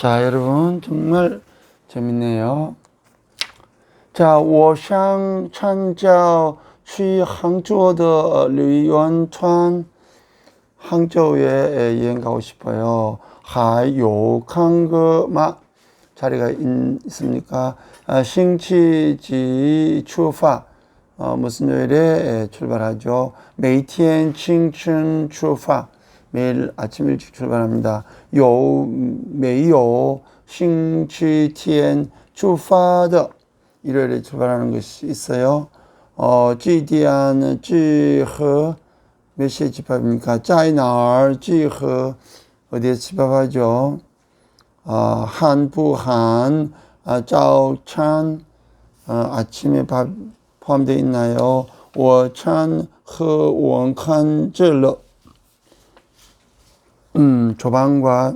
자, 여러분 정말 재밌네요. 자, 我想参加去杭州的旅游团 항저우에 여행 가고 싶어요. 还有看个마 자리가 있, 있습니까? 아,星期几 출파 어, 무슨 요일에 출발하죠? 每天清晨出发 매일 아침 일찍 출발합니다. 有没有星期天出发的 일요일에 출발하는 것이 있어요. 어, 几点集合 몇 시에 집합입니까? 在哪儿集合 어디에 집합하죠? 어, 한부한 아, 早餐 어, 아침에 밥 포함되어 있나요? 我餐和晚餐这了 음, 조방과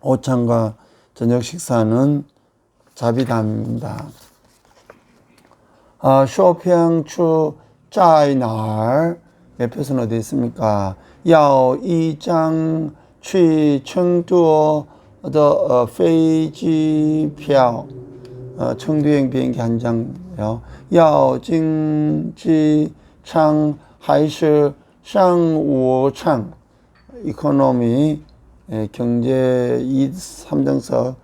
오찬과 저녁 식사는 자비담입니다. 아, 쇼핑추 在哪儿 매표는 어디 있습니까? 要一张去成都的呃飞机票 어, 청두행 비행기 한 장요. 要经济舱还是商务舱 이코노미 예, 경제 2, 3등석입니까?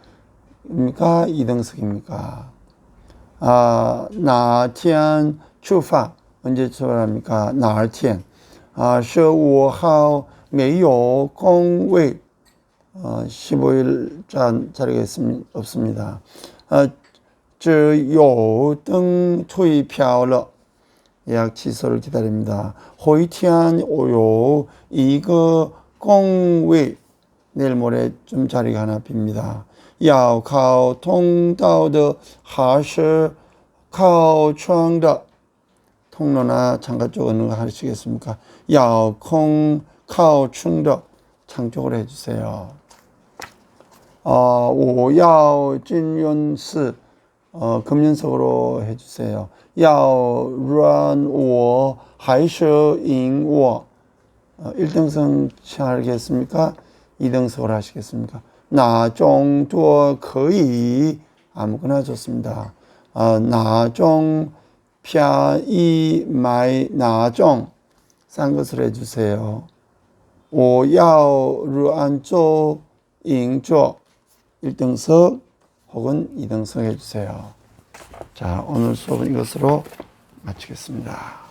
2등석입니까? 아, 哪天出发 언제 출발합니까? 哪天 아, 15号没有空位 어, 15일 자리가 있습, 없습니다. 아, 只有等退票了 예약 취소를 기다립니다. 后天有一个 工位 내일 모레 좀 자리가 하나 빕니다. 要考通道的还是考窗的 통로나 창가 쪽 어느 거 하시겠습니까? 要空靠窗的 창쪽으로 해주세요. 어, 我要金运寺 어, 금연석으로 해주세요. 要让我还是赢我 어, 어, 1등성 하겠습니까? 2등석을 하시겠습니까? 나종 두어 거의 아무거나 좋습니다. 어, 나종 피아이 마이 나종 싼 것을 해주세요. 오야오 루안조 잉조 1등석 혹은 2등석 해주세요. 자 오늘 수업은 이것으로 마치겠습니다.